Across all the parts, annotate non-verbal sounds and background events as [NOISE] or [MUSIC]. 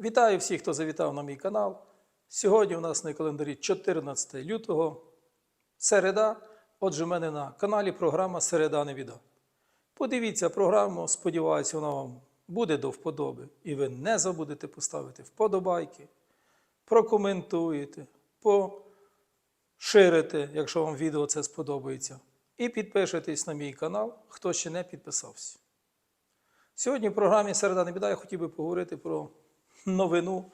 Вітаю всіх, хто завітав на мій канал. Сьогодні у нас на календарі 14 лютого, середа. Отже, в мене на каналі програма Середа не віда. Подивіться програму, сподіваюся, вона вам буде до вподоби. І ви не забудете поставити вподобайки, прокоментуєте, поширите, якщо вам відео це сподобається. І підпишитесь на мій канал, хто ще не підписався. Сьогодні в програмі Середа не біда я хотів би поговорити про новину,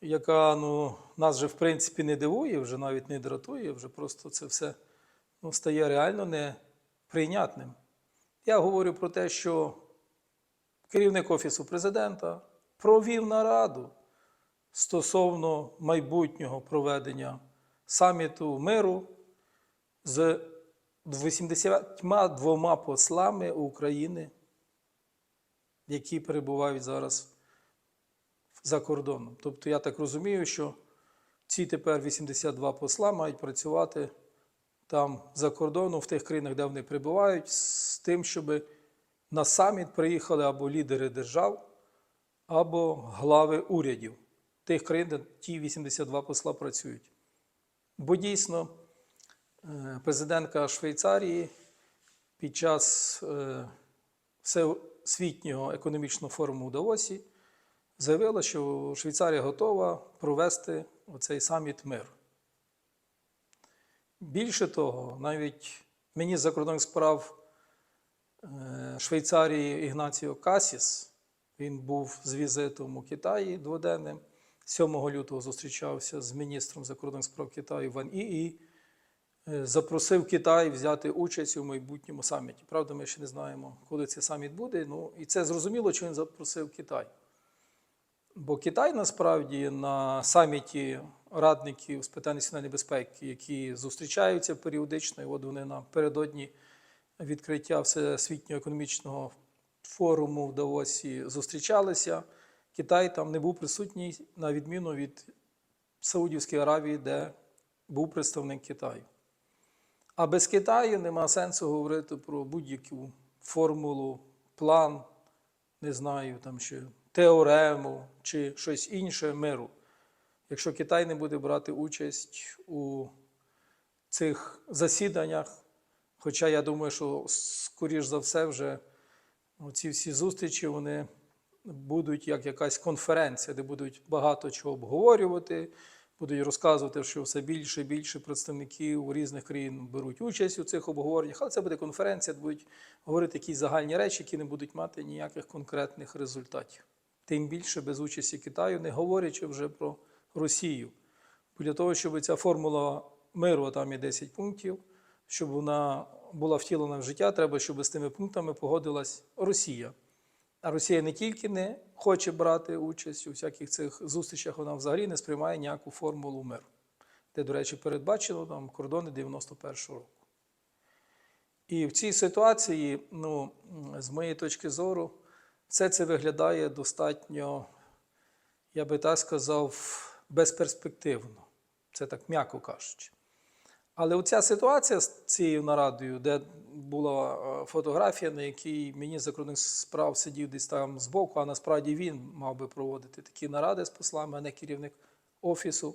яка ну, нас вже в принципі не дивує, вже навіть не дратує, вже просто це все ну, стає реально неприйнятним. Я говорю про те, що керівник Офісу президента провів нараду стосовно майбутнього проведення саміту миру з 82 послами України, які перебувають зараз за кордоном. Тобто я так розумію, що ці тепер 82 посла мають працювати там за кордоном, в тих країнах, де вони перебувають, з тим, щоб на саміт приїхали або лідери держав, або глави урядів тих країн, де ті 82 посла працюють. Бо дійсно е, президентка Швейцарії під час е, всесвітнього економічного форуму у Давосі заявила, що Швейцарія готова провести оцей саміт миру. Більше того, навіть міністр закордонних справ е, Швейцарії Ігнаціо Касіс, він був з візитом у Китаї дводенним. 7 лютого зустрічався з міністром закордонних справ Китаю Ван І і е, запросив Китай взяти участь у майбутньому саміті. Правда, ми ще не знаємо, коли цей саміт буде. Ну, і це зрозуміло, що він запросив Китай. Бо Китай насправді на саміті радників з питань національної безпеки, які зустрічаються періодично, і от вони напередодні відкриття Всесвітнього економічного форуму в Давосі зустрічалися. Китай там не був присутній, на відміну від Саудівської Аравії, де був представник Китаю. А без Китаю нема сенсу говорити про будь-яку формулу, план, не знаю, там ще теорему чи щось інше миру. Якщо Китай не буде брати участь у цих засіданнях, хоча я думаю, що скоріш за все вже ці всі зустрічі вони будуть як якась конференція, де будуть багато чого обговорювати, будуть розказувати, що все більше і більше представників різних країн беруть участь у цих обговореннях, але це буде конференція, де будуть говорити якісь загальні речі, які не будуть мати ніяких конкретних результатів. Тим більше без участі Китаю, не говорячи вже про Росію. Для того, щоб ця формула миру, а там є 10 пунктів, щоб вона була втілена в життя, треба, щоб з тими пунктами погодилась Росія. А Росія не тільки не хоче брати участь у всяких цих зустрічах, вона взагалі не сприймає ніяку формулу миру, де, до речі, передбачено там кордони 91-го року. І в цій ситуації, ну, з моєї точки зору, все це виглядає достатньо, я би так сказав, безперспективно. Це так м'яко кажучи. Але оця ситуація з цією нарадою, де була е, фотографія, на якій мені закордонних справ сидів десь там збоку, а насправді він мав би проводити такі наради з послами, а не керівник офісу.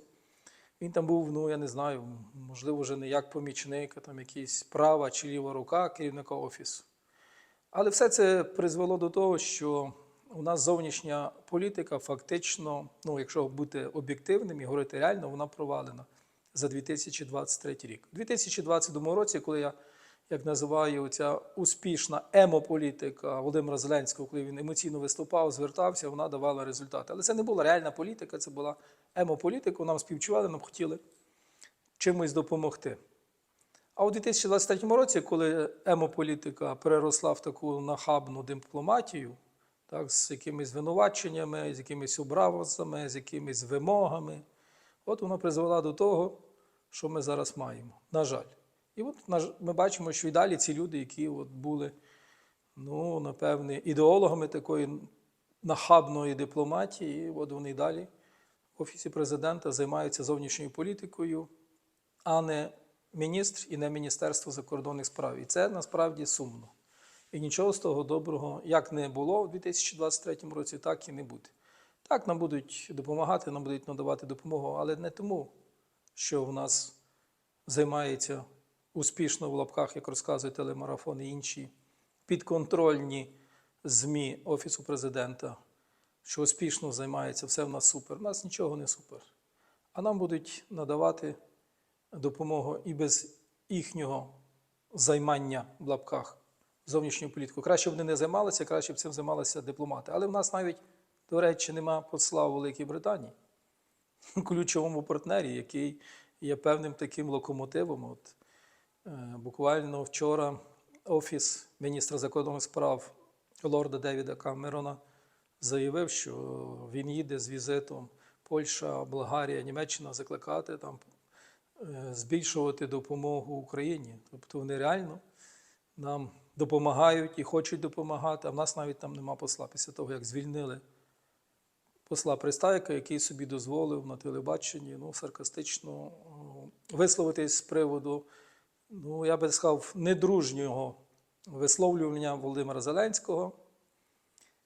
Він там був, ну я не знаю, можливо, вже не як помічник, а там якийсь права чи ліва рука керівника офісу. Але все це призвело до того, що у нас зовнішня політика фактично, ну, якщо бути об'єктивним і говорити реально, вона провалена за 2023 рік. У 2022 році, коли я як називаю ця успішна емополітика Володимира Зеленського, коли він емоційно виступав, звертався, вона давала результати. Але це не була реальна політика, це була емополітика. Нам співчували, нам хотіли чимось допомогти. А у 2023 році, коли емополітика переросла в таку нахабну дипломатію, так, з якимись звинуваченнями, з якимись образами, з якимись вимогами, от вона призвела до того, що ми зараз маємо. На жаль. І от ми бачимо, що і далі ці люди, які от були, ну, напевне, ідеологами такої нахабної дипломатії, от вони і далі в Офісі президента займаються зовнішньою політикою, а не міністр і не Міністерство закордонних справ. І це насправді сумно. І нічого з того доброго як не було у 2023 році, так і не буде. Так, нам будуть допомагати, нам будуть надавати допомогу, але не тому, що в нас займається успішно в лапках, як розказує телемарафон і інші підконтрольні ЗМІ Офісу президента, що успішно займається, все в нас супер. У нас нічого не супер. А нам будуть надавати допомогу і без їхнього займання в лапках зовнішньою політикою. Краще б вони не займалися, краще б цим займалися дипломати. Але в нас навіть, до речі, нема посла у Великій Британії, [LAUGHS] ключовому партнері, який є певним таким локомотивом. От, е, буквально вчора офіс міністра закордонних справ лорда Девіда Камерона заявив, що він їде з візитом Польща, Болгарія, Німеччина закликати там збільшувати допомогу Україні. Тобто вони реально нам допомагають і хочуть допомагати, а в нас навіть там нема посла після того, як звільнили посла Пристайка, який собі дозволив на телебаченні ну, саркастично висловитись з приводу, ну, я би сказав, недружнього висловлювання Володимира Зеленського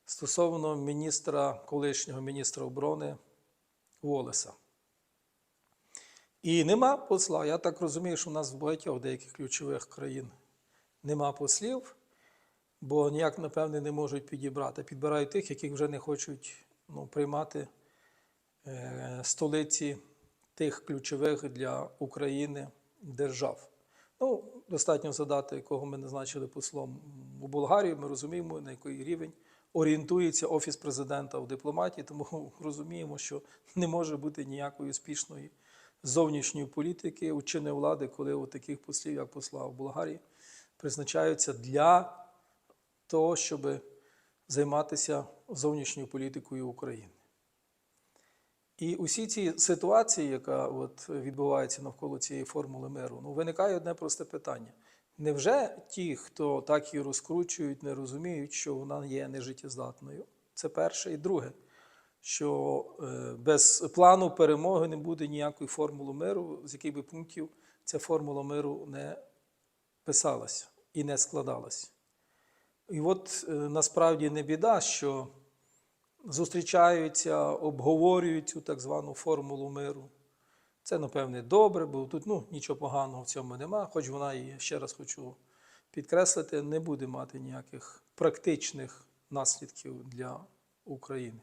стосовно міністра, колишнього міністра оборони Волеса. І нема посла. Я так розумію, що в нас в багатьох деяких ключових країн нема послів, бо ніяк, напевне, не можуть підібрати. Підбирають тих, яких вже не хочуть ну, приймати е, столиці тих ключових для України держав. Ну, достатньо задати, кого ми назначили послом у Болгарію. Ми розуміємо, на який рівень орієнтується Офіс президента в дипломатії, тому [LAUGHS] розуміємо, що не може бути ніякої успішної зовнішньої політики у чинної влади, коли у таких послів, як посла в Болгарії, призначаються для того, щоб займатися зовнішньою політикою України. І усі ці ситуації, яка от відбувається навколо цієї формули миру, ну, виникає одне просте питання. Невже ті, хто так її розкручують, не розуміють, що вона є нежиттєздатною? Це перше. І друге, що е, без плану перемоги не буде ніякої формули миру, з яких би пунктів ця формула миру не писалася і не складалася. І от е, насправді не біда, що зустрічаються, обговорюють цю так звану формулу миру. Це, напевне, добре, бо тут ну, нічого поганого в цьому нема, хоч вона і, ще раз хочу підкреслити, не буде мати ніяких практичних наслідків для України.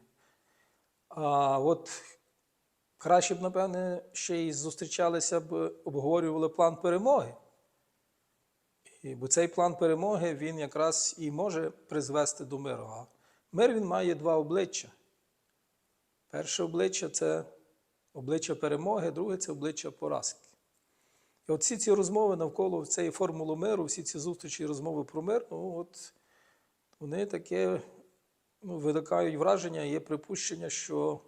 А от краще б, напевне, ще й зустрічалися б, обговорювали план перемоги. І, бо цей план перемоги він якраз і може призвести до миру. А мир він має два обличчя. Перше обличчя це обличчя перемоги, друге це обличчя поразки. І от всі ці розмови навколо цієї формули миру, всі ці зустрічі і розмови про мир, ну от вони таке ну, виникають враження, є припущення, що,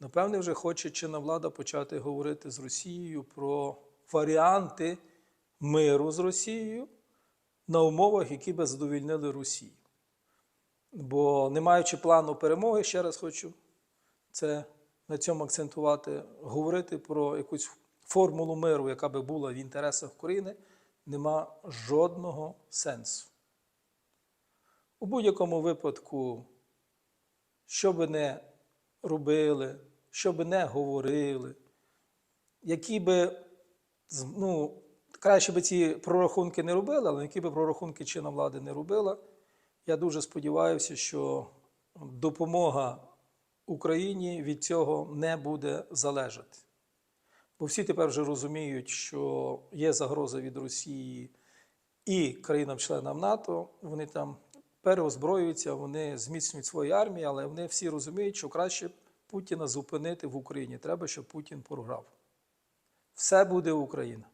напевне, вже хоче чинна влада почати говорити з Росією про варіанти миру з Росією на умовах, які би задовільнили Росію. Бо не маючи плану перемоги, ще раз хочу це на цьому акцентувати, говорити про якусь формулу миру, яка би була в інтересах України, нема жодного сенсу. У будь-якому випадку, що би не робили, що би не говорили, які би, ну, краще би ці прорахунки не робили, але які би прорахунки чинна влади не робила, я дуже сподіваюся, що допомога Україні від цього не буде залежати. Бо всі тепер вже розуміють, що є загроза від Росії і країнам-членам НАТО. Вони там переозброюються, вони зміцнюють свої армії, але вони всі розуміють, що краще Путіна зупинити в Україні. Треба, щоб Путін програв. Все буде Україна.